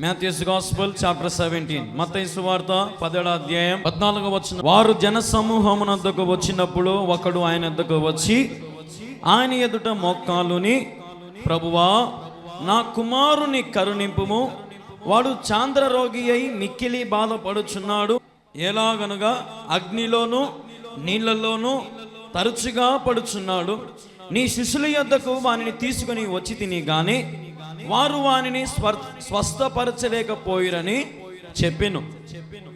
Mathews gospel chapter seventeen. మత్తయి వార్త పదేడ అధ్యాయం పద్నాలుగు వచ్చిన వారు జన సమూహమునద్దకు వచ్చినప్పుడు ఒకడు ఆయన ఎద్దకు వచ్చి ఆయన ఎదుట మొక్కాలుని ప్రభువా నా కుమారుని కరుణింపుము. వాడు చాంద్ర రోగి అయి మిక్కిలి బాధపడుచున్నాడు. ఎలాగనగా అగ్నిలోను నీళ్ళలోనూ తరచుగా పడుచున్నాడు. నీ శిష్యుల యొద్దకు వానిని తీసుకొని వచ్చి తిని గాని వారు వానిని స్వర్ స్వస్థపరచలేకపోయిరని చెప్పెను.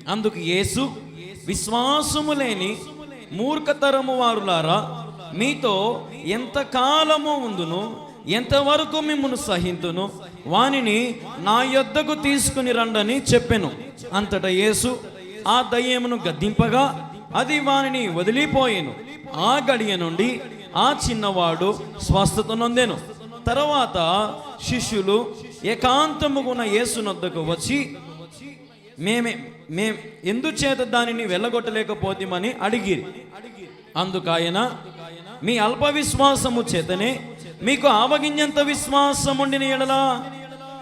అందుకు యేసు విశ్వాసము లేని మూర్ఖతరము వారులారా మీతో ఎంతకాలము ఉందును ఎంతవరకు మిమ్మను సహింతును వానిని నా యొద్దకు తీసుకుని రండని చెప్పెను. అంతటా యేసు ఆ దయ్యమును గద్దింపగా అది వానిని వదిలిపోయేను. ఆ గడియ నుండి ఆ చిన్నవాడు స్వస్థత నొందెను. తర్వాత శిష్యులు ఏకాంతముగున యేసునొద్దకు వచ్చి మేమే మేం ఎందుచేత దానిని వెళ్ళగొట్టలేకపోతామని అడిగిరి. అందుకాయన మీ అల్ప విశ్వాసము చేతనే మీకు ఆవగింజంత విశ్వాసం ఉండిన ఎడలా?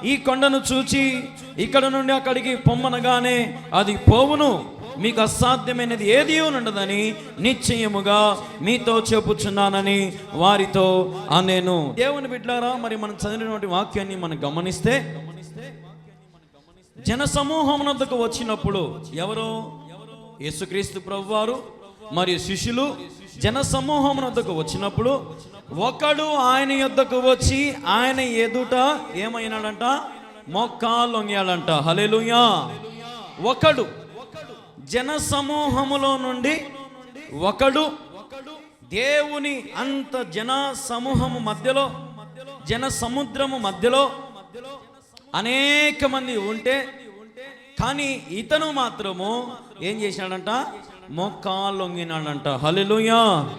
ఈ కొండను చూచి ఇక్కడ నుండి అక్కడికి పొమ్మనగానే అది పోవును. మీకు అసాధ్యమైనది ఏది ఉండదని నిశ్చయముగా మీతో చెప్పుచున్నానని వారితో అనేను. దేవుని బిడ్డారా మరి మనం చదివినటువంటి వాక్యాన్ని మనం గమనిస్తే జన సమూహమునకు వచ్చినప్పుడు ఎవరో? యేసుక్రీస్తు ప్రభువారు మరియు శిష్యులు జన సమూహమునకు వచ్చినప్పుడు ఒకడు ఆయన యొద్దకు వచ్చి ఆయన ఎదుట ఏమైనాడంట? మొక్కాలొంగాడంట హల్లెలూయా. ఒకడు జన సమూహములో నుండి ఒకడు దేవుని అంత జన సమూహము మధ్యలో జన సముద్రము మధ్యలో అనేక మంది ఉంటే కానీ ఇతను మాత్రము ఏం చేశాడంట మొక్కాలొంగినాడంట హలెలుయా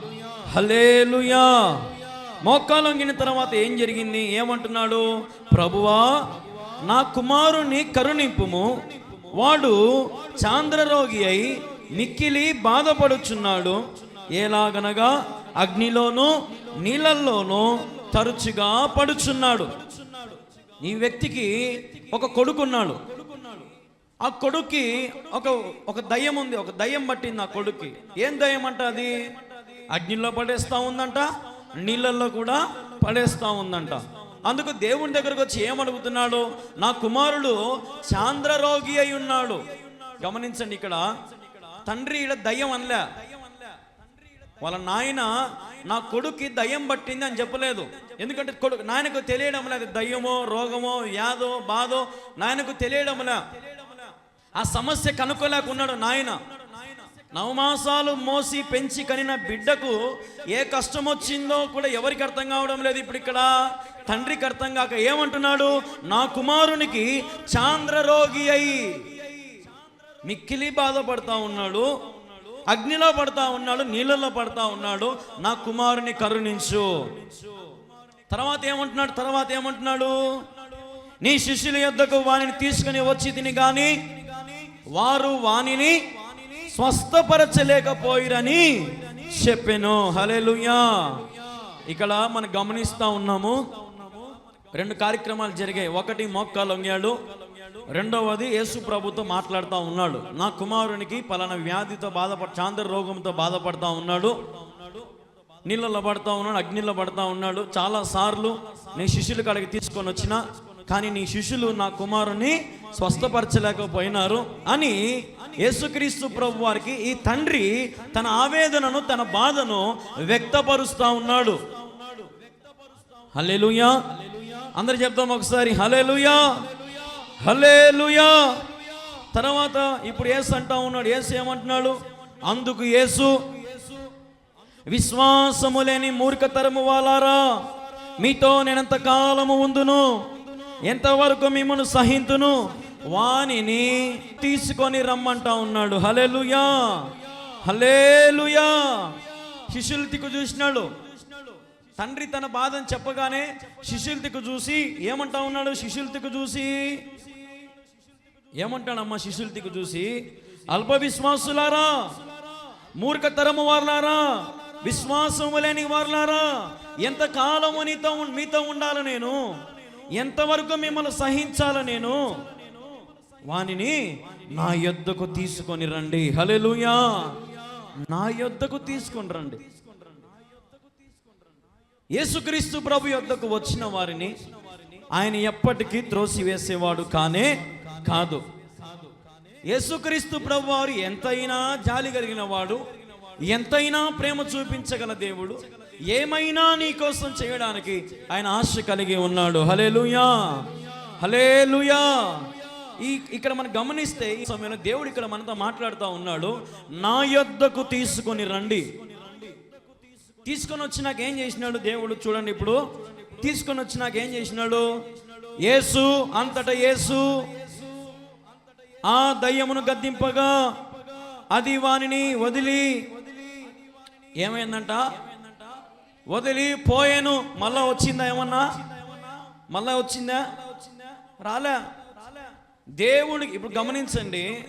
హలేలుయా మోకాలొంగిన తర్వాత ఏం జరిగింది? ఏమంటున్నాడు? ప్రభువా నా కుమారుని కరుణింపుము. వాడు చాంద్రరోగి అయి మిక్కిలి బాధపడుచున్నాడు. ఎలాగనగా అగ్నిలోనూ నీళ్ళల్లోనూ తరచుగా పడుచున్నాడు. ఈ వ్యక్తికి ఒక కొడుకున్నాడు. ఆ కొడుక్కి ఒక ఒక దయ్యం ఉంది. ఒక దయ్యం పట్టింది ఆ కొడుక్కి. ఏం దయ్యం అంట అది? అగ్నిలో పడేస్తా ఉందంట నీళ్ళల్లో కూడా పడేస్తా ఉందంట. అందుకు దేవుని దగ్గరకు వచ్చి ఏమడుగుతున్నాడు? నా కుమారుడు చాంద్రరోగి అయి ఉన్నాడు. గమనించండి ఇక్కడ. తండ్రి ఇక్కడ దయ్యం అనలే. వాళ్ళ నాయన నా కొడుక్కి దయ్యం పట్టింది అని చెప్పలేదు. ఎందుకంటే కొడుకు నాయనకు తెలియడం లేదు దయ్యమో రోగమో యాదో బాధో నాయనకు తెలియడం లే ఆ సమస్య కనుక్కోలేకున్నాడు నాయన. నవమాసాలు మోసి పెంచి కనిన బిడ్డకు ఏ కష్టం వచ్చిందో కూడా ఎవరికి అర్థం కావడం లేదు ఇప్పుడు ఇక్కడ. తండ్రికి అర్థం కాక ఏమంటున్నాడు? నా కుమారునికి చాంద్ర రోగి అయి మిక్కిలి బాధపడతా ఉన్నాడు అగ్నిలో పడతా ఉన్నాడు నీళ్ళలో పడతా ఉన్నాడు. నా కుమారుని కరుణించు. తర్వాత ఏమంటున్నాడు? తర్వాత ఏమంటున్నాడు? నీ శిష్యుల యొద్దకు వానిని తీసుకుని వచ్చి తిని గాని వారు వానిని స్వస్థపరచలేకపోయిరని చెప్పాను. హలెలుయా ఇక్కడ మనం గమనిస్తా ఉన్నాము రెండు కార్యక్రమాలు జరిగాయి. ఒకటి మొక్క లొంగాడు రెండవది యేసు ప్రభుతో మాట్లాడుతూ ఉన్నాడు. నా కుమారునికి పలానా వ్యాధితో బాధపడ చాంద్ర రోగంతో బాధపడతా ఉన్నాడు. నీళ్ళలో పడతా ఉన్నాడు అగ్నిలో పడతా ఉన్నాడు. చాలా సార్లు నేను శిష్యులు కాడికి తీసుకొని వచ్చిన కానీ నీ శిష్యులు నా కుమారుని స్వస్థపరచలేకపోయినారు అని యేసుక్రీస్తు ప్రభు వారికి ఈ తండ్రి తన ఆవేదనను తన బాధను వ్యక్తపరుస్తా ఉన్నాడు. హలేలుయా అందరు చెప్తాం ఒకసారి హలేలుయా హలేలుయా తర్వాత ఇప్పుడు ఏసు అంటా ఉన్నాడు. యేసు ఏమంటున్నాడు? అందుకు యేసు విశ్వాసము లేని మూర్ఖతరము వాలారా మీతో నేనంత కాలము ఉందును. ఎంతవరకు మిమ్మను సహింతును? వానిని తీసుకొని రమ్మంటా ఉన్నాడు. హలేలుయా హలేలుయా శిష్యుల దిక్కు చూసినాడు. తండ్రి తన బాధను చెప్పగానే శిష్యుల దిక్కు చూసి ఏమంటా ఉన్నాడు? శిష్యుల దిక్కు చూసి ఏమంటాడమ్మా శిష్యుల దిక్కు చూసి? అల్ప విశ్వాసులారా మూర్ఖతరము వారులారా విశ్వాసము లేని వారులారా ఎంత కాలము నీతో మీతో ఉండాలి నేను? ఎంతవరకు మిమ్మల్ని సహించాల నేను వానిని నా యొద్దకు తీసుకొని రండి. హలెలుయా నా యొద్దకు తీసుకొని రండి. యేసుక్రీస్తు ప్రభు యొద్దకు వచ్చిన వారిని ఆయన ఎప్పటికీ త్రోసివేసేవాడు కానే కాదు. యేసుక్రీస్తు ప్రభు వారు ఎంతైనా జాలి కలిగిన వాడు ఎంతైనా ప్రేమ చూపించగల దేవుడు ఏమైనా నీ కోసం చేయడానికి ఆయన ఆశ కలిగి ఉన్నాడు. హలేలుయా హలేలుయా ఈ ఇక్కడ మనం గమనిస్తే ఈ సమయంలో దేవుడు ఇక్కడ మనతో మాట్లాడుతూ ఉన్నాడు. నా యొద్దకు తీసుకొని రండి. తీసుకొని వచ్చినాక ఏం చేసినాడు దేవుడు చూడండి ఇప్పుడు. తీసుకొని వచ్చినాక ఏం చేసినాడు? యేసు అంతటా యేసు. ఆ దయ్యమును గద్దింపగా అది వానిని వదిలి. ఏమైందంట? వదిలి పోయాను. మళ్ళా వచ్చిందా ఏమన్నా? మళ్ళా వచ్చిందా? రాలే. దేవుడికి ఇప్పుడు గమనించండి.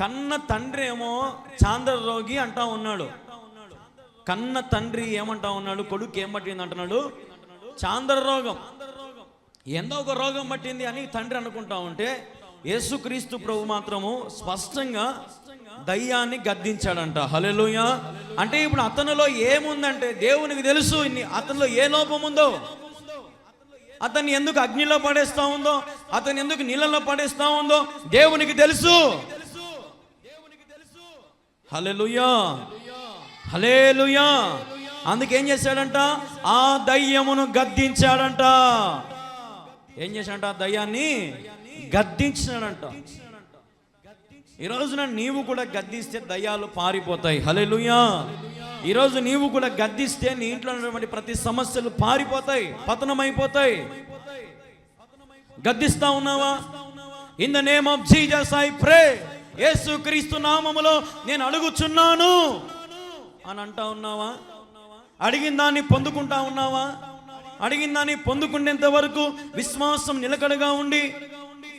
కన్న తండ్రి ఏమో చాంద్ర రోగి అంటా ఉన్నాడు. కన్న తండ్రి ఏమంటా ఉన్నాడు? కొడుకు ఏం పట్టింది అంటున్నాడు? చాంద్ర రోగం. ఎంతో ఒక రోగం పట్టింది అని తండ్రి అనుకుంటా ఉంటే యేసుక్రీస్తు ప్రభు మాత్రము స్పష్టంగా దయ్యాన్ని గద్దించాడంట. హలెలుయ అంటే ఇప్పుడు అతనిలో ఏముందంటే దేవునికి తెలుసు ఇన్ని అతనిలో ఏ లోపం ఉందో అతన్ని ఎందుకు అగ్నిలో పడేస్తా ఉందో అతను ఎందుకు నీళ్ళలో పడేస్తా ఉందో దేవునికి తెలుసు. హలెలుయా హలేలుయా అందుకేం చేశాడంట? ఆ దయ్యమును గద్దించాడంట. ఏం చేశాడంట? ఆ దయ్యాన్ని గద్దించాడంట ఈ రోజున నీవు కూడా గద్దిస్తే దయ్యాలు పారిపోతాయి. హలెలుయా ఈరోజు నీవు కూడా గద్దిస్తే నీ ఇంట్లో ఉన్నటువంటి ప్రతి సమస్యలు పారిపోతాయి పతనమైపోతాయి. గద్దిస్తా ఉన్నావా? In the name of Jesus I pray Yesu Kristu నామములో నేను అడుగుచున్నాను. అని అంటా ఉన్నావా? అడిగిన దాన్ని పొందుకుంటా ఉన్నావా? అడిగిన దాన్ని పొందుకునేంత వరకు విశ్వాసం నిలకడగా ఉండి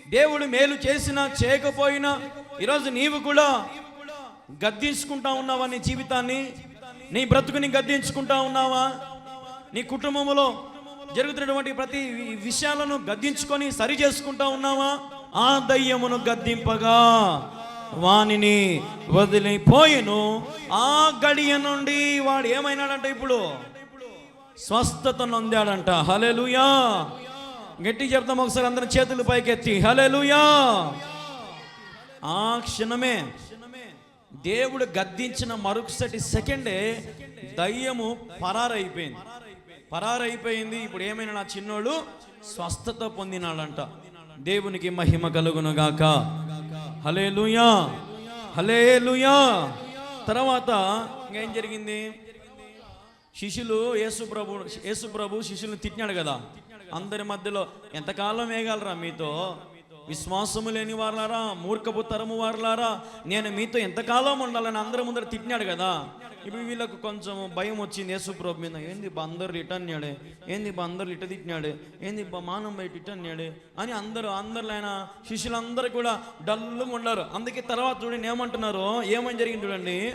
దేవుడు మేలు చేసినా చేయకపోయినా ఈరోజు నీవు కూడా గద్దించుకుంటా ఉన్నావా నీ జీవితాన్ని? నీ బ్రతుకుని గద్దించుకుంటా ఉన్నావా? నీ కుటుంబంలో జరుగుతున్నటువంటి ప్రతి విషయాలను గద్దించుకొని సరి చేసుకుంటా ఉన్నావా? ఆ దయ్యమును గద్దింపగా. వానిని వదిలిపోయిను. ఆ గడియ నుండి వాడు ఏమైనాడంట ఇప్పుడు? స్వస్థత నొందాడంట. హలెలుయా గట్టి చెప్తాం ఒకసారి అందరం చేతులు పైకెత్తి. హలెలుయా ఆ క్షణమే దేవుడు గద్దించిన మరుసటి సెకండే దయ్యము పరారైపోయింది. పరారైపోయింది. ఇప్పుడు ఏమైనా నా చిన్నోడు స్వస్థత పొందినాడంట. దేవునికి మహిమ కలుగును గాక. హలేలుయా హలేలుయా తర్వాత ఇంకేం జరిగింది? శిష్యులు యేసు ప్రభు యేసు ప్రభు శిష్యులను తిట్టినాడు కదా. అందరి మధ్యలో ఎంతకాలం వేయగలరా మీతో? విశ్వాసము లేని వారులారా మూర్ఖపు తరము వారులారా నేను మీతో ఎంతకాలం ఉండాలని అందరి ముందర తిట్టినాడు కదా? ఇప్పుడు వీళ్ళకు కొంచెం భయం వచ్చింది యేసుప్రభు మీద. ఏంది బా అందరు ఇట అన్నాడు? ఏంది బా అందరు ఇట తిట్టినాడు? ఏంది బా మానం బయట ఇట అన్నాడు? అని అందరూ అందరు ఆయన శిష్యులందరూ కూడా డల్లుగా ఉన్నారు. అందుకే తర్వాత చూడండి ఏమంటున్నారు? ఏమని జరిగింది చూడండి.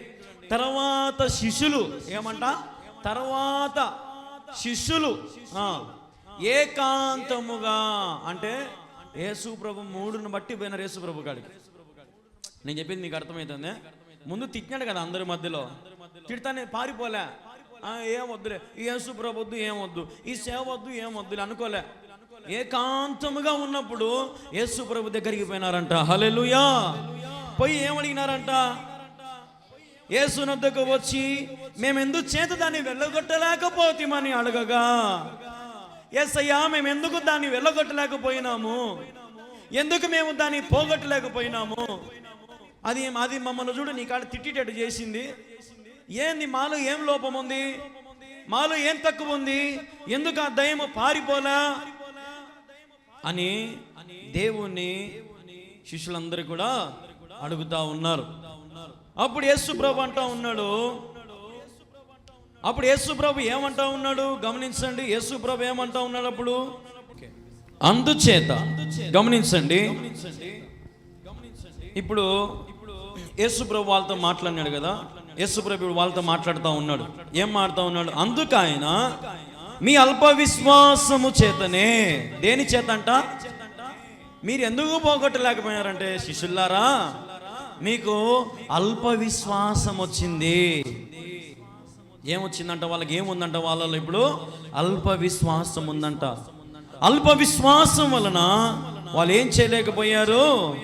తర్వాత శిష్యులు ఏమంట? తర్వాత శిష్యులు. ఏకాంతముగా అంటే యేసుప్రభు మూడును బట్టి పోయినారు యేసుప్రభు కాడికి. నేను చెప్పింది నీకు అర్థమవుతుంది ముందు తిట్టినాడు కదా అందరి మధ్యలో. తిడతానే పారిపోలే. ఆ, ఏం వద్దులే. ఈ యేసు వద్దు ఏం వద్దు. ఈ సేవ వద్దు ఏం వద్దులే అనుకోలే. ఏకాంతముగా ఉన్నప్పుడు యేసు ప్రభు దగ్గరికి పోయినారంట. హలెలుయా పోయి ఏమడిగినారంట యేసునద్దకు వచ్చి మేమెందు చేత దాన్ని వెళ్ళగొట్టలేకపోతామని అడగగా. అయ్యా మేము ఎందుకు దాన్ని వెళ్ళగొట్టలేకపోయినాము? ఎందుకు మేము దాన్ని పోగొట్టలేకపోయినాము? అది అది మమ్మల్ని చూడు నీ కాడ తిట్టేటట్టు చేసింది. ఏంది మాలో ఏం లోపం ఉంది? మాలో ఏం తక్కువ ఉంది? ఎందుకు ఆ దయము పారిపోలా? అని దేవుణ్ణి శిష్యులందరూ కూడా అడుగుతా ఉన్నారు. అప్పుడు యేసు ప్రభు అంటా ఉన్నాడు అప్పుడు యేసు ప్రభు ఏమంటా ఉన్నాడు? గమనించండి యేసు ప్రభు ఏమంటా ఉన్నాడు అప్పుడు? అందుచేత. గమనించండి. ఇప్పుడు యేసు ప్రభు వాళ్ళతో మాట్లాడినాడు కదా? యేసు ప్రభు ఇప్పుడు వాళ్ళతో మాట్లాడుతూ ఉన్నాడు. ఏం మాట్లాడుతూ ఉన్నాడు? అందుకు ఆయన మీ అల్ప విశ్వాసము చేతనే. దేని చేత అంట మీరు ఎందుకు పోగొట్టలేకపోయారంటే శిష్యులారా మీకు అల్ప విశ్వాసం వచ్చింది ఏమొచ్చిందంట? వాళ్ళకి ఏముందంట? వాళ్ళలో ఇప్పుడు అల్ప విశ్వాసం ఉందంట. అల్ప విశ్వాసం వలన వాళ్ళు ఏం చేయలేకపోయారు?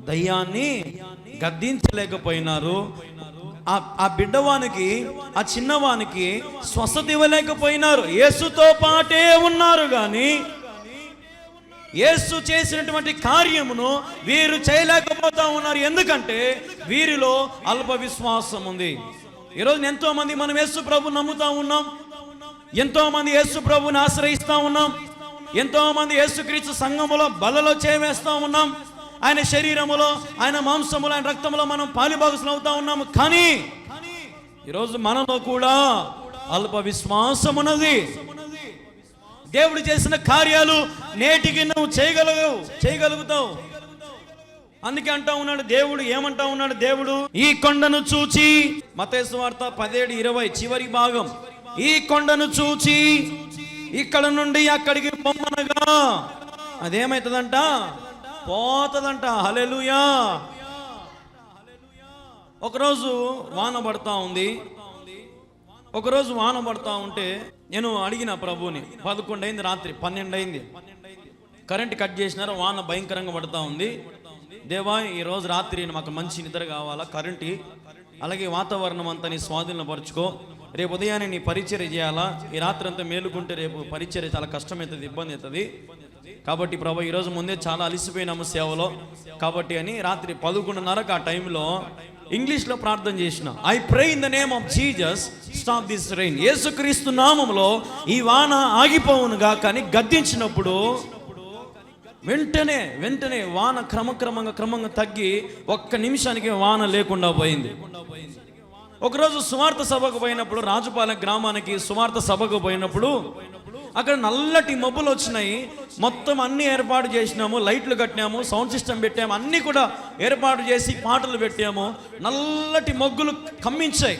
దయ్యాన్ని గద్దించలేకపోయినారు. ఆ ఆ బిడ్డవానికి ఆ చిన్నవానికి స్వస్థత ఇవ్వలేకపోయినారు. యేసుతో పాటే ఉన్నారు కానీ యేసు చేసినటువంటి కార్యమును వీరు చేయలేకపోతా ఉన్నారు. ఎందుకంటే వీరిలో అల్ప విశ్వాసం ఉంది. ఈరోజు ఎంతో మంది మనం యేసు ప్రభు నమ్ముతా ఉన్నాం. ఎంతో మంది యేసు ప్రభుని ఆశ్రయిస్తూ ఉన్నాం. ఎంతో మంది యేసుక్రీస్తు సంఘములో బలలో చేవేస్తూ ఉన్నాం. ఆయన శరీరములో ఆయన మాంసములో ఆయన రక్తములో మనం పాలిభాగసులు అవుతా ఉన్నాము. కానీ ఈరోజు మనలో కూడా అల్ప విశ్వాసం ఉన్నది. దేవుడు చేసిన కార్యాలు నేటికి నువ్వు చేయగలవు చేయగలుగుతావు. అందుకే అంటా ఉన్నాడు దేవుడు ఏమంటా ఉన్నాడు దేవుడు? ఈ కొండను చూచి మతేసు వార్త పదిహేడు ఇరవై చివరి భాగం. ఈ కొండను చూచి ఇక్కడ నుండి అక్కడికి పొమ్మనగా. అదేమైతుందంట? పోతదంట. హలెలుయా ఒకరోజు వాన పడతా ఉంది. ఒకరోజు వాన పడతా ఉంటే నేను అడిగిన ప్రభుని పదకొండు అయింది రాత్రి పన్నెండు అయింది కరెంట్ కట్ చేసినారు? వాన భయంకరంగా పడతా ఉంది. దేవా ఈ రోజు రాత్రి మాకు మంచి నిద్ర కావాలా? కరెంటు? అలాగే వాతావరణం అంతా నీ స్వాధీనపరచుకో రేపు ఉదయాన్నే నీ పరిచర్య చేయాలా? ఈ రాత్రి అంతా మేలుకుంటే రేపు పరిచర్య చాలా కష్టమవుతుంది ఇబ్బంది అవుతుంది. కాబట్టి ప్రభు ఈరోజు ముందే చాలా అలసిపోయినాము సేవలో. కాబట్టి అని రాత్రి పదకొండున్నరకు ఆ టైంలో ఇంగ్లీష్లో ప్రార్థన చేసిన. I pray in the name of Jesus stop this rain Yesu Kristu నామంలో ఈ వాన ఆగిపోవునుగా కానీ గద్దించినప్పుడు వెంటనే వెంటనే వాన క్రమక్రమంగా క్రమంగా తగ్గి ఒక్క నిమిషానికి వాన లేకుండా పోయింది. ఒకరోజు సువార్త సభకు పోయినప్పుడు రాజుపాలెం గ్రామానికి సువార్త సభకు పోయినప్పుడు అక్కడ నల్లటి మబ్బులు వచ్చినాయి. మొత్తం అన్ని ఏర్పాటు చేసినాము లైట్లు కట్టినాము సౌండ్ సిస్టమ్ పెట్టాము అన్నీ కూడా ఏర్పాటు చేసి పాటలు పెట్టాము. నల్లటి మొగ్గులు కమ్మించాయి.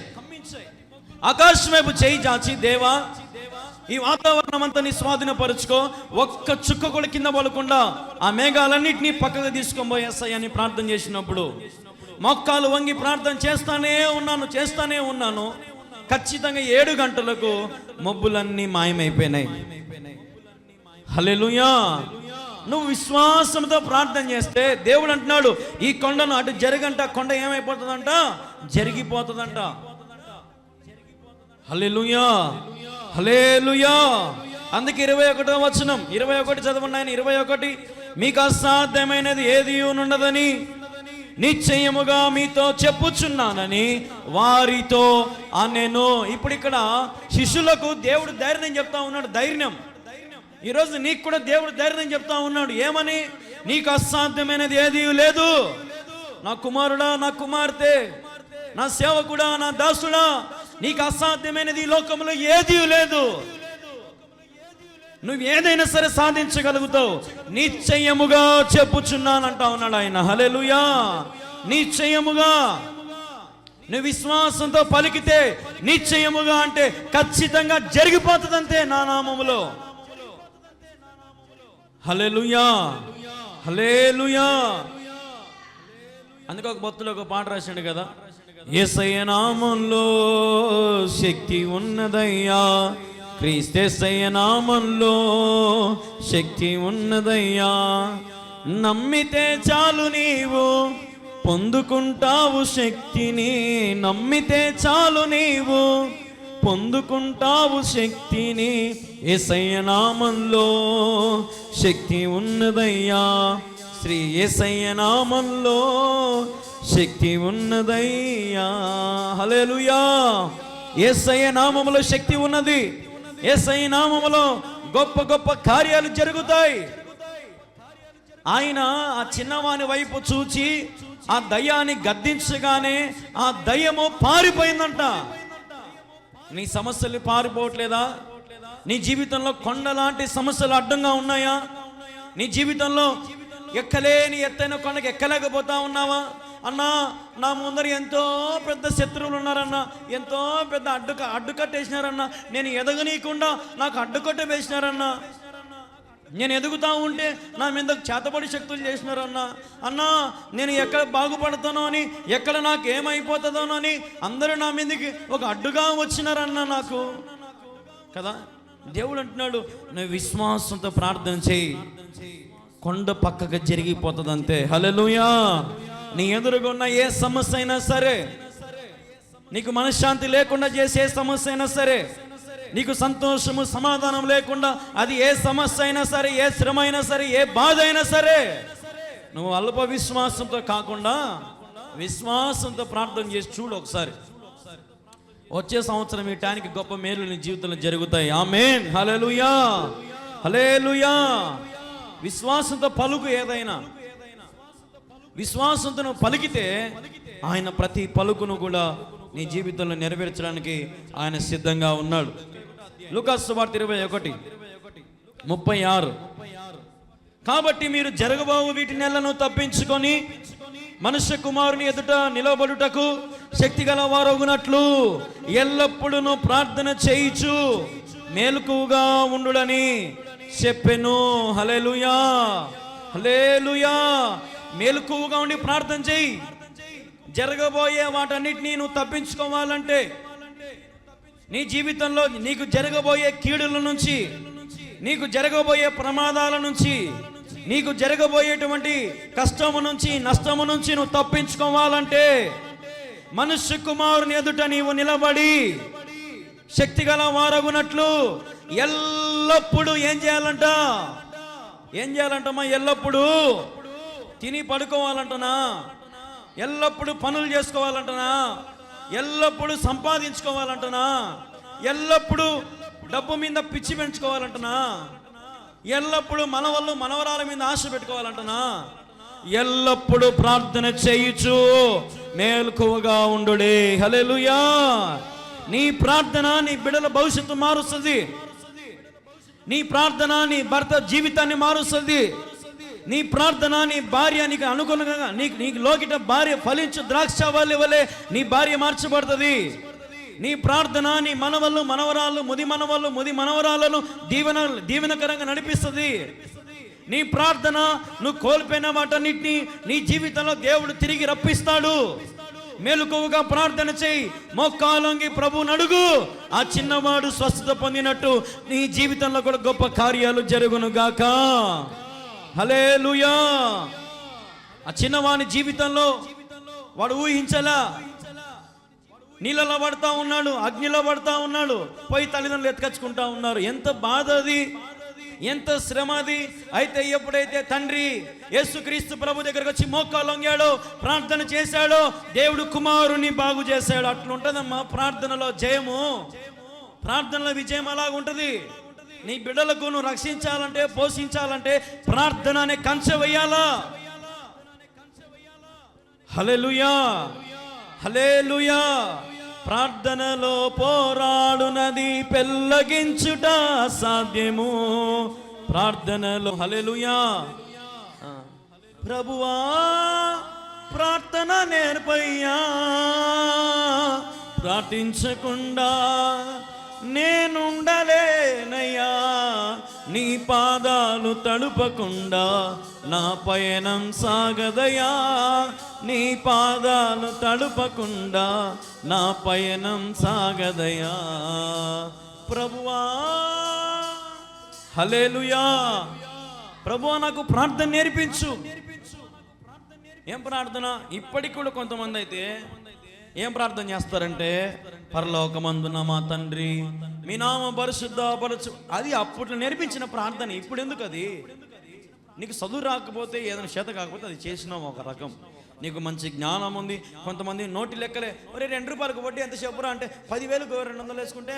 ఆకాశం వైపు చేయి చాచి దేవా ఈ వాతావరణం అంతా నీ స్వాధీనపరుచుకో ఒక్క చుక్క కూడా కింద పడకుండా ఆ మేఘాలన్నింటినీ పక్కకు తీసుకొని పోయేస్తాయి అని ప్రార్థన చేసినప్పుడు మొక్కాలు వంగి ప్రార్థన చేస్తానే ఉన్నాను చేస్తానే ఉన్నాను. ఖచ్చితంగా ఏడు గంటలకు మబ్బులన్నీ మాయమైపోయినాయి. హలెలుయా నువ్వు విశ్వాసంతో ప్రార్థన చేస్తే దేవుడు అంటున్నాడు ఈ కొండను అటు జరగంట కొండ ఏమైపోతుందంట? జరిగిపోతుందంట. హలెలుయా హలేలుయా అందుకే ఇరవై ఒకటో వచనం ఇరవై ఒకటి చదవండి ఆయన ఇరవై ఒకటి. మీకు అసాధ్యమైనది ఏది ఉండదని నిశ్చయముగా మీతో చెప్పుచున్నానని వారితో అనెను. ఇప్పుడు ఇక్కడ శిష్యులకు దేవుడు ధైర్యం చెప్తా ఉన్నాడు ధైర్యం. ఈరోజు నీకు కూడా దేవుడు ధైర్యం చెప్తా ఉన్నాడు ఏమని? నీకు అసాధ్యమైనది ఏది లేదు. నా కుమారుడా నా కుమార్తె నా సేవకుడా నా దాసుడా నీకు అసాధ్యమైనది ఈ లోకంలో ఏది లేదు. నువ్వు ఏదైనా సరే సాధించగలుగుతావు. నిశ్చయముగా చెప్పుచున్నానంటా ఉన్నాడు ఆయన. హలెలుయా నిశ్చయముగా. నువ్వు విశ్వాసంతో పలికితే నిశ్చయముగా అంటే ఖచ్చితంగా జరిగిపోతుందంతే నా నామములో. హలెలుయా హలేలుయా అందుకే ఒక భక్తులు ఒక పాట రాశాడు కదా. నామంలో శక్తి ఉన్నదయ్యా. క్రీస్తేసయ్య నామంలో శక్తి ఉన్నదయ్యా. నమ్మితే చాలు నీవు పొందుకుంటావు శక్తిని. నమ్మితే చాలు నీవు పొందుకుంటావు శక్తిని. ఏసయ్య నామంలో శక్తి ఉన్నదయ్యా. శ్రీ ఏసయ్య నామంలో శక్తి ఉన్నదయ్యా. హలేలుయా ఏసయ్య నామములో శక్తి ఉన్నది. ఏసయ్య నామములో గొప్ప గొప్ప కార్యాలు జరుగుతాయి. ఆయన ఆ చిన్నవాని వైపు చూచి ఆ దయ్యాన్ని గద్దించగానే ఆ దయ్యము పారిపోయిందంట. నీ సమస్యలు పారిపోవట్లేదా? నీ జీవితంలో కొండలాంటి సమస్యలు అడ్డంగా ఉన్నాయా? నీ జీవితంలో ఎక్కలేని ఎత్తైన కొండకి ఎక్కలేకపోతా ఉన్నావా? అన్నా నా ముందర ఎంతో పెద్ద శత్రువులు ఉన్నారన్నా ఎంతో పెద్ద అడ్డుక అడ్డుకట్టేసినారన్నా నేను ఎదగనీయకుండా నాకు అడ్డుకట్ట వేసినారన్నా నేను ఎదుగుతా ఉంటే నా మీద చేతబడి శక్తులు చేసినారన్నా అన్నా నేను ఎక్కడ బాగుపడతానో అని ఎక్కడ నాకు ఏమైపోతుందోనో అని అందరూ నా మీదకి ఒక అడ్డుగా వచ్చినారన్న నాకు. కదా? దేవుడు అంటున్నాడు నువ్వు విశ్వాసంతో ప్రార్థన చేయి. కొండ పక్కకు జరిగిపోతుంది అంతే హలో నీ ఎదురుగా ఉన్న ఏ సమస్య అయినా సరే నీకు మనశ్శాంతి లేకుండా చేసే ఏ సమస్య అయినా సరే నీకు సంతోషము సమాధానం లేకుండా అది ఏ సమస్య అయినా సరే ఏ శ్రమ అయినా సరే ఏ బాధ అయినా సరే నువ్వు అల్ప విశ్వాసంతో కాకుండా విశ్వాసంతో ప్రార్థన చేసి చూడు ఒకసారి. వచ్చే సంవత్సరం ఈ టైంకి గొప్ప మేలు నీ జీవితంలో జరుగుతాయి. ఆమేన్. హలే హల్లెలూయా. విశ్వాసంతో పలుకు ఏదైనా విశ్వాసంతో నువ్వు పలికితే ఆయన ప్రతి పలుకును కూడా నీ జీవితంలో నెరవేర్చడానికి ఆయన సిద్ధంగా ఉన్నాడు. లుకాసు వార్త ఇరవై ఒకటి ముప్పై ఆరు. కాబట్టి మీరు జరగబోవు వీటి నెలను తప్పించుకొని మనుష్య కుమారుని ఎదుట నిలబడుటకు శక్తి గల వారగునట్లు ఎల్లప్పుడూ ప్రార్థన చేయిచు మేలుకుగా ఉండుడని చెప్పెను. హలేలుయా హలేలుయా మేలుకుగా ఉండి ప్రార్థన చేయి. జరగబోయే వాటన్నిటినీ నువ్వు తప్పించుకోవాలంటే నీ జీవితంలో నీకు జరగబోయే కీడుల నుంచి నీకు జరగబోయే ప్రమాదాల నుంచి నీకు జరగబోయేటువంటి కష్టము నుంచి నష్టము నుంచి నువ్వు తప్పించుకోవాలంటే మనుష్య కుమారుని ఎదుట నీవు నిలబడి శక్తిగల వారగునట్లు ఎల్లప్పుడూ ఏం చేయాలంట? ఏం చేయాలంటమ్మా? ఎల్లప్పుడూ తిని పడుకోవాలంటనా? ఎల్లప్పుడూ పనులు చేసుకోవాలంటనా? ఎల్లప్పుడూ సంపాదించుకోవాలంటనా? ఎల్లప్పుడూ డబ్బు మీద పిచ్చి పెంచుకోవాలంటనా? ఎల్లప్పుడూ మనవళ్ళు మనవరాల మీద ఆశ పెట్టుకోవాలంటనా? ఎల్లప్పుడూ ప్రార్థన చేయుచు మేల్కువగా ఉండుడే. హలెలుయా నీ ప్రార్థన నీ బిడ్డల భవిష్యత్తు మారుస్తుంది. నీ ప్రార్థన నీ భర్త జీవితాన్ని మారుస్తుంది. నీ ప్రార్థన నీ భార్య నీకు అనుగుణంగా నీకు నీకు లోకిట భార్య ఫలించు ద్రాక్ష వల్లే వలె నీ భార్య మార్చబడుతుంది. నీ ప్రార్థన నీ మనవళ్ళు మనవరాలు ముది మనవళ్ళు ముది మనవరాలను దీవెన దీవెనకరంగా నడిపిస్తుంది. నీ ప్రార్థన నువ్వు కోల్పోయిన వాటన్నిటిని నీ జీవితంలో దేవుడు తిరిగి రప్పిస్తాడు. మేలుకోవుగా ప్రార్థన చేయి. మొక్కాలంగి ప్రభు నడుగు ఆ చిన్నవాడు స్వస్థత పొందినట్టు నీ జీవితంలో కూడా గొప్ప కార్యాలు జరుగును గాక హలేలుయా ఆ చిన్నవాని జీవితంలో వాడు ఊహించలా. నీళ్ళలో పడతా ఉన్నాడు అగ్నిలో పడతా ఉన్నాడు పోయి తల్లిదండ్రులు ఎత్తుకచ్చుకుంటా ఉన్నారు. ఎంత బాధ అది ఎంత శ్రమ అది. అయితే ఎప్పుడైతే తండ్రి యేసుక్రీస్తు ప్రభు దగ్గరకు వచ్చి మోకాలు ప్రార్థన చేశాడో దేవుడు కుమారుని బాగు చేశాడు. అట్లుంటదమ్మా ప్రార్థనలో జయము. ప్రార్థనలో విజయం అలాగుంటది నీ బిడ్డలకు నువ్వు రక్షించాలంటే పోషించాలంటే ప్రార్థన అనే కంచె వేయాలా? హలెలుయా హలేలుయా ప్రార్థనలో పోరాడునది పెళ్ళగించుట సాధ్యము. ప్రార్థనలో హలెలుయా ప్రభువా ప్రార్థన నేర్పయ్యా. ప్రార్థించకుండా నేనుండలేనయ్యా. నీ పాదాలు తడుపకుండా నా పయనం సాగదయా నీ పాదాలు తడుపకుండా నా పయనం సాగదయా ప్రభువా హలేలుయా ప్రభువా నాకు ప్రార్థన నేర్పించు. ఏం ప్రార్థన? ఇప్పటికి కూడా కొంతమంది అయితే ఏం ప్రార్థన చేస్తారంటే పరలోకమందున మా తండ్రి. మీ నామ పరిశుద్ధ పరచు అది అప్పట్లో నేర్పించిన ప్రార్థన ఇప్పుడు ఎందుకు అది? నీకు చదువు రాకపోతే ఏదైనా చేత కాకపోతే అది చేసినావు ఒక రకం. నీకు మంచి జ్ఞానం ఉంది కొంతమంది నోటి లెక్కలే ఒరే రెండు రూపాయలకు వడ్డీ ఎంత చెప్పురా? అంటే పదివేలకు రెండు వందలు వేసుకుంటే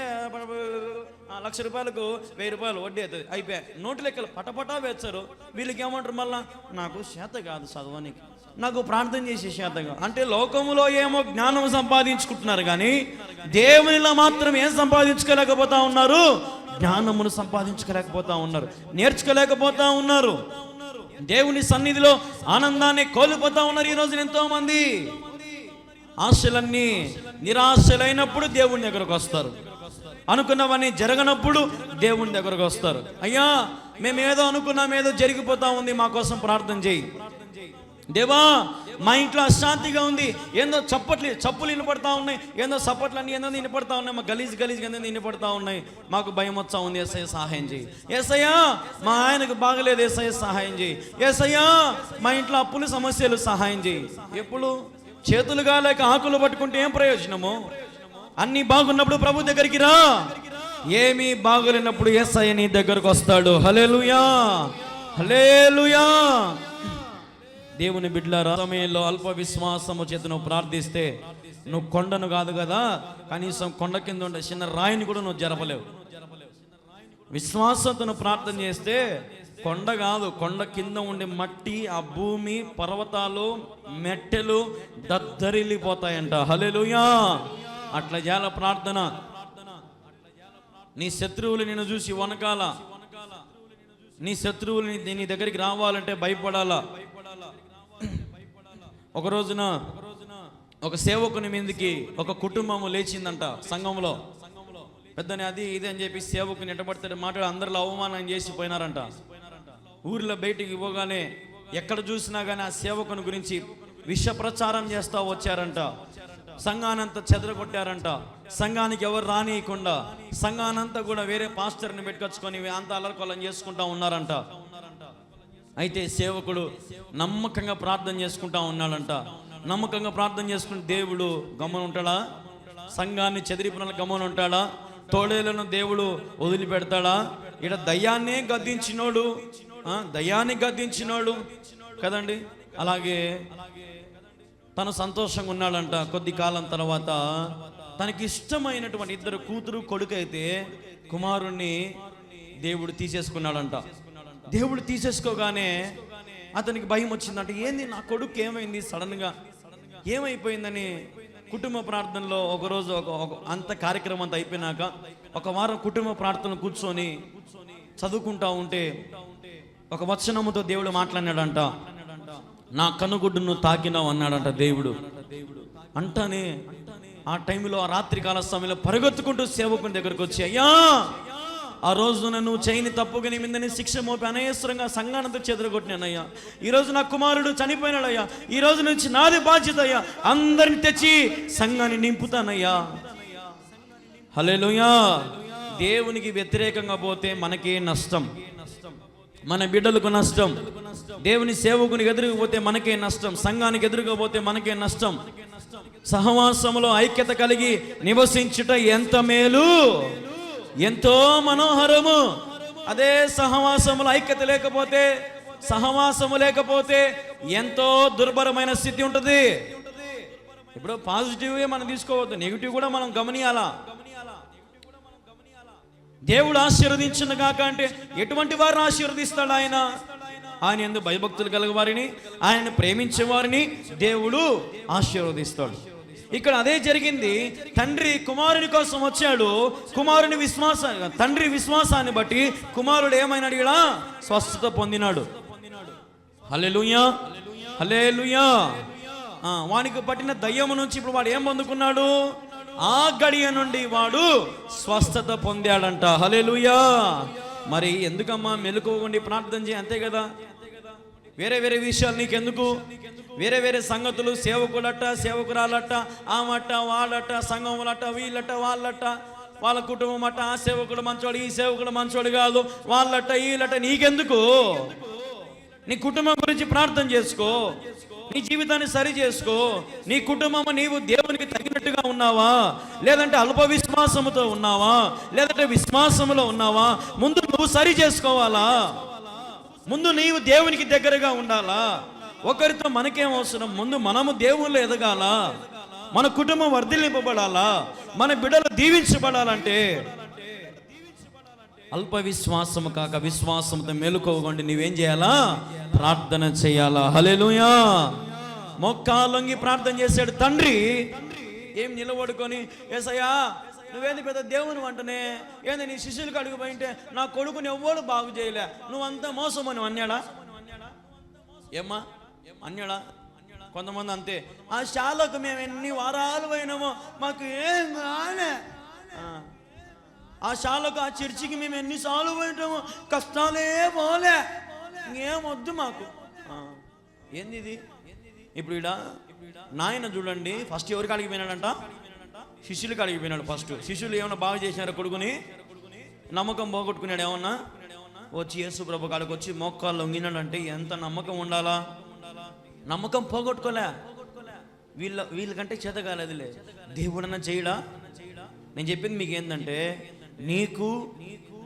లక్ష రూపాయలకు వెయ్యి రూపాయలు వడ్డీ అవుతుంది. అయిపోయాయి నోటి లెక్కలు పటపటా వేస్తారు. వీళ్ళకి ఏమంటారు మళ్ళా? నాకు చేత కాదు చదవనికి. నాకు ప్రార్థన చేసే శాతంగా అంటే లోకములో ఏమో జ్ఞానం సంపాదించుకుంటున్నారు కానీ దేవునిలో మాత్రం ఏం సంపాదించుకోలేకపోతా ఉన్నారు? జ్ఞానమును సంపాదించుకోలేకపోతా ఉన్నారు. నేర్చుకోలేకపోతా ఉన్నారు. దేవుని సన్నిధిలో ఆనందాన్ని కోల్పోతా ఉన్నారు ఈ రోజున ఎంతో మంది ఆశలన్నీ నిరాశలైనప్పుడు దేవుని దగ్గరకు వస్తారు. అనుకున్నవన్నీ జరగనప్పుడు దేవుని దగ్గరకు వస్తారు. అయ్యా మేము ఏదో అనుకున్నాం ఏదో జరిగిపోతా ఉంది మా కోసం ప్రార్థన చేయి. దేవా మా ఇంట్లో అశాంతిగా ఉంది. ఏందో చప్పట్లు చప్పులు వినపడతా ఉన్నాయి. ఏందో చప్పట్లు అన్ని ఏందో వినపడతా ఉన్నాయి. మా గలీజ్ గలీజ్ ఏందో వినపడతా ఉన్నాయి. మాకు భయం వచ్చా ఉంది. ఎస్ఐ సహాయం చేయి. ఏసయ్యా మా ఆయనకు బాగలేదు. ఎస్ఐ సహాయం చేయి. ఏసయ్యా మా ఇంట్లో అప్పుల సమస్యలు సహాయం చేయి. ఎప్పుడు? చేతులుగా లేక ఆకులు పట్టుకుంటే ఏం ప్రయోజనము? అన్ని బాగున్నప్పుడు ప్రభు దగ్గరికి రా. ఏమీ బాగులేనప్పుడు ఎస్ఐ నీ దగ్గరకు వస్తాడు. హలేలుయా హలేలుయా దేవుని బిడ్డలారా సమయంలో అల్ప విశ్వాసము చేత నువ్వు ప్రార్థిస్తే నువ్వు కొండను కాదు కదా కనీసం కొండ కింద ఉండే చిన్న రాయిని కూడా నువ్వు జరపలేవు. విశ్వాసంతో ప్రార్థన చేస్తే కొండ కాదు కొండ కింద ఉండే మట్టి ఆ భూమి పర్వతాలు మెట్టెలు దద్దరిల్లిపోతాయంట. హలెలుయా అట్లా చేయాల ప్రార్థన. నీ శత్రువులు నిన్ను చూసి వనకాల. నీ శత్రువులు నీ దగ్గరికి రావాలంటే భయపడాలా. ఒక రోజున ఒక సేవకుని మీదకి ఒక కుటుంబము లేచిందంట సంఘంలో పెద్దని అది ఇది అని చెప్పి సేవకుని ఎట్టబడతాడు మాట్లాడు అందరిలో అవమానం చేసి పోయినారంట. ఊర్లో బయటికి పోగానే ఎక్కడ చూసినా కానీ ఆ సేవకుని గురించి విష ప్రచారం చేస్తా వచ్చారంట. సంఘానంతా చెదరగొట్టారంట. సంఘానికి ఎవరు రానియకుండా సంఘానంతా కూడా వేరే పాస్టర్ని పెట్టుకొచ్చుకొని అంత అలర్కొలం చేసుకుంటా ఉన్నారంట. అయితే సేవకుడు నమ్మకంగా ప్రార్థన చేసుకుంటా ఉన్నాడంట. నమ్మకంగా ప్రార్థన చేసుకుని దేవుడు గమనం ఉంటాడా? సంఘాన్ని చెదిరిపిన గమనం ఉంటాడా? తోడేలను దేవుడు వదిలిపెడతాడా? ఇక్కడ దయ్యాన్నే గద్దించినోడు దయ్యాన్ని గద్దించినోడు కదండి? అలాగే తను సంతోషంగా ఉన్నాడంట. కొద్ది కాలం తర్వాత తనకి ఇష్టమైనటువంటి ఇద్దరు కూతురు కొడుకు అయితే కుమారుణ్ణి దేవుడు తీసేసుకున్నాడంట. దేవుడు తీసేసుకోగానే అతనికి భయం వచ్చిందంట ఏంది నా కొడుకు ఏమైంది సడన్గా? ఏమైపోయిందని? కుటుంబ ప్రార్థనలో ఒకరోజు ఒక ఒక- అంత కార్యక్రమం అంతా అయిపోయినాక ఒక వారం కుటుంబ ప్రార్థన కూర్చొని చదువుకుంటా ఉంటే ఒక వచనముతో దేవుడు మాట్లాడినాడంట నా కనుగుడ్డును తాకినావు అన్నాడంట దేవుడు. అంటానే ఆ టైంలో ఆ రాత్రి కాల సమయంలో పరిగెత్తుకుంటూ సేవకుని దగ్గరకు వచ్చి అయ్యా ఆ రోజున నువ్వు చేయని తప్పుగా నీ మీదని శిక్ష మోపి అనవసరంగా సంఘానంతో చెదరగొట్టినానయ్యా. ఈ రోజు నా కుమారుడు చనిపోయినాడయ్యా. ఈ రోజు నుంచి నాది బాధ్యత అయ్యా అందరిని తెచ్చి సంఘాన్ని నింపుతానయ్యా. హల్లెలూయా. దేవునికి వ్యతిరేకంగా పోతే మనకే నష్టం. మన బిడ్డలకు నష్టం. దేవుని సేవకునికి ఎదురుకపోతే మనకే నష్టం. సంఘానికి ఎదురుకపోతే మనకే నష్టం. సహవాసములో ఐక్యత కలిగి నివసించుట ఎంత మేలు? ఎంతో మనోహరము. అదే సహవాసములు ఐక్యత లేకపోతే సహవాసము లేకపోతే ఎంతో దుర్భరమైన స్థితి ఉంటుంది. ఇప్పుడు పాజిటివ్ మనం తీసుకోవద్దు నెగిటివ్ కూడా మనం గమనియాలా? దేవుడు ఆశీర్వదించిన కాక అంటే ఎటువంటి వారిని ఆశీర్వదిస్తాడు ఆయన? ఆయన ఎందు భయభక్తులు కలగ వారిని ఆయన ప్రేమించే వారిని దేవుడు ఆశీర్వదిస్తాడు. ఇక్కడ అదే జరిగింది. తండ్రి కుమారుని కోసం వచ్చాడు. కుమారుని విశ్వాస తండ్రి విశ్వాసాన్ని బట్టి కుమారుడు ఏమైనాడు ఇలా స్వస్థత పొందినాడు. హల్లెలూయా. హలే ఆ, వానికి పట్టిన దయ్యము నుంచి ఇప్పుడు వాడు ఏం పొందుకున్నాడు? ఆ గడియ నుండి వాడు స్వస్థత పొందాడంట. హల్లెలూయా. మరి ఎందుకమ్మా మెలుకోకుండా ప్రార్థన చేయి అంతే కదా? వేరే వేరే విషయాలు నీకెందుకు? వేరే వేరే సంగతులు సేవకులట సేవకురాలట ఆమట వాళ్ళట సంఘములట వీళ్ళట వాళ్ళట వాళ్ళ కుటుంబం అట్ట ఆ సేవకుడు మంచోడు ఈ సేవకుడు మంచోడు కాదు. వాళ్ళట వీళ్ళట నీకెందుకు? నీ కుటుంబం గురించి ప్రార్థన చేసుకో. నీ జీవితాన్ని సరి చేసుకో. నీ కుటుంబం నీవు దేవునికి తగినట్టుగా ఉన్నావా? లేదంటే అల్ప విశ్వాసముతో ఉన్నావా? లేదంటే విశ్వాసములో ఉన్నావా? ముందు నువ్వు సరి చేసుకోవాలా? ముందు నీవు దేవునికి దగ్గరగా ఉండాలా? ఒకరితో మనకేం అవసరం? ముందు మనము దేవుళ్ళు ఎదగాల? మన కుటుంబం వర్ధిల్లింపబడాలా? మన బిడ్డలు దీవించబడాలంటే అల్ప విశ్వాసము కాక విశ్వాసంతో మేలుకోకండి నువ్వేం చేయాలా? ప్రార్థన చేయాలా? హల్లెలూయా! మొక్కాలొంగి ప్రార్థన చేశాడు తండ్రి. ఏం నిలబడుకొని ఏసయ్యా నువ్వేంది పెద్ద దేవుని అంటనే ఏంది నీ శిష్యులకు కడుగుపోయింటే నా కొడుకుని ఎవ్వడు బాగు చేయలే. నువ్వంతా మోసం అని అన్నాడా ఏమ్మా? అన్నాడా కొంతమంది అంతే. ఆ శాలకు మేము ఎన్ని వారాలు పోయినామో మాకు ఏం కాలే. ఆ. శాలకు ఆ చర్చికి మేము ఎన్నిసార్లు పోయినాము కష్టాలే పోలే. ఇంకేమొద్దు మాకు. ఏంది ఇది? ఇప్పుడు ఇడ నాయన చూడండి ఫస్ట్ ఎవరికి అడిగిపోయినాడంట శిష్యులు కలిగిపోయినాడు పోయినాడు ఫస్ట్. శిష్యులు ఏమైనా బాగా చేసినారు కొడుకుని? నమ్మకం పోగొట్టుకున్నాడు ఏమన్నా? వచ్చి యేసు ప్రభు కాడికి వచ్చి మోకాళ్ళు లొంగినాడంటే ఎంత నమ్మకం ఉండాలా? నమ్మకం పోగొట్టుకోలే. వీళ్ళ వీళ్ళకంటే చేత కాలేదులే. దేవుడన్నా చేయడా? నేను చెప్పింది మీకు ఏంటంటే నీకు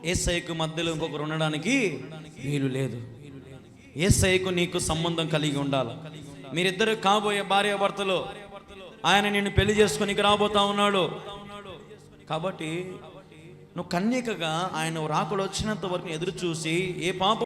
ఏసైకు మధ్యలో ఇంకొకరు ఉండడానికి వీలు లేదు. ఏసైకు నీకు సంబంధం కలిగి ఉండాలి. మీరిద్దరు కాబోయే భార్య భర్తలు ఆయన నిన్ను పెళ్ళి చేసుకొని రాబోతా ఉన్నాడు. కాబట్టి నువ్వు కన్యకగా ఆయన రాకుడు వచ్చినంత వరకు ఎదురు చూసి ఏ పాప